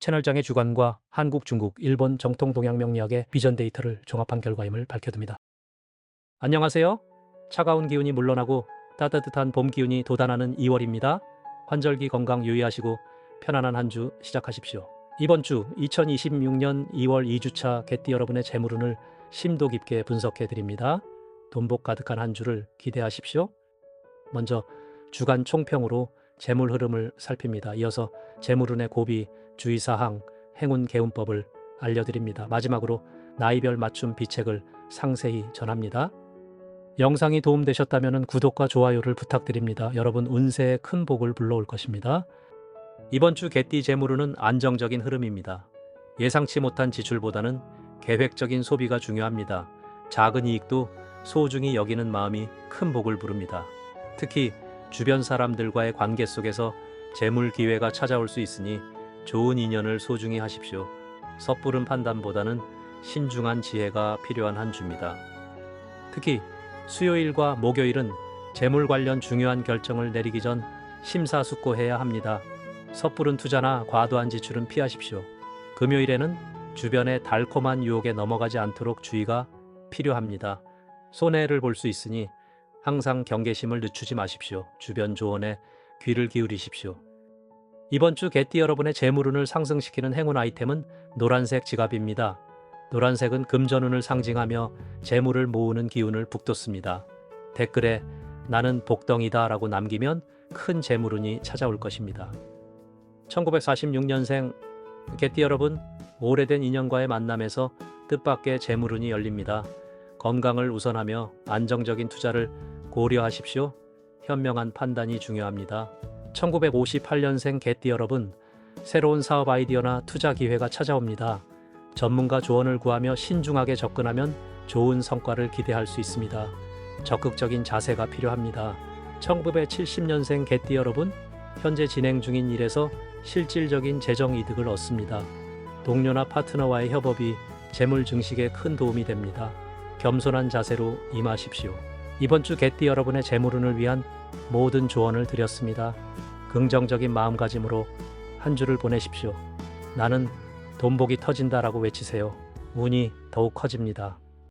채널장의 주관과 한국, 중국, 일본 정통 동양 명리학의 비전 데이터를 종합한 결과임을 밝혀둡니다. 안녕하세요. 차가운 기운이 물러나고 따뜻한 봄 기운이 돋아나는 2월입니다. 환절기 건강 유의하시고 편안한 한 주 시작하십시오. 이번 주 2026년 2월 2주차 개띠 여러분의 재물운을 심도 깊게 분석해 드립니다. 돈복 가득한 한 주를 기대하십시오. 먼저 주간 총평으로 재물 흐름을 살핍니다. 이어서 재물운의 고비, 주의사항, 행운 개운법을 알려드립니다. 마지막으로 나이별 맞춤 비책을 상세히 전합니다. 영상이 도움되셨다면 구독과 좋아요를 부탁드립니다. 여러분 운세에 큰 복을 불러올 것입니다. 이번 주 개띠 재물운은 안정적인 흐름입니다. 예상치 못한 지출보다는 계획적인 소비가 중요합니다. 작은 이익도 소중히 여기는 마음이 큰 복을 부릅니다. 특히 주변 사람들과의 관계 속에서 재물 기회가 찾아올 수 있으니 좋은 인연을 소중히 하십시오. 섣부른 판단보다는 신중한 지혜가 필요한 한 주입니다. 특히 수요일과 목요일은 재물 관련 중요한 결정을 내리기 전 심사숙고해야 합니다. 섣부른 투자나 과도한 지출은 피하십시오. 금요일에는 주변의 달콤한 유혹에 넘어가지 않도록 주의가 필요합니다. 손해를 볼 수 있으니 항상 경계심을 늦추지 마십시오. 주변 조언에 귀를 기울이십시오. 이번 주 개띠 여러분의 재물운을 상승시키는 행운 아이템은 노란색 지갑입니다. 노란색은 금전운을 상징하며 재물을 모으는 기운을 북돋습니다. 댓글에 나는 복덩이다 라고 남기면 큰 재물운이 찾아올 것입니다. 1946년생 개띠 여러분, 오래된 인연과의 만남에서 뜻밖의 재물운이 열립니다. 건강을 우선하며 안정적인 투자를 고려하십시오. 현명한 판단이 중요합니다. 1958년생 개띠 여러분, 새로운 사업 아이디어나 투자 기회가 찾아옵니다. 전문가 조언을 구하며 신중하게 접근하면 좋은 성과를 기대할 수 있습니다. 적극적인 자세가 필요합니다. 1970년생 개띠 여러분, 현재 진행 중인 일에서 실질적인 재정 이득을 얻습니다. 동료나 파트너와의 협업이 재물 증식에 큰 도움이 됩니다. 겸손한 자세로 임하십시오. 이번 주 개띠 여러분의 재물운을 위한 모든 조언을 드렸습니다. 긍정적인 마음가짐으로 한 주를 보내십시오. 나는 돈복이 터진다라고 외치세요. 운이 더욱 커집니다.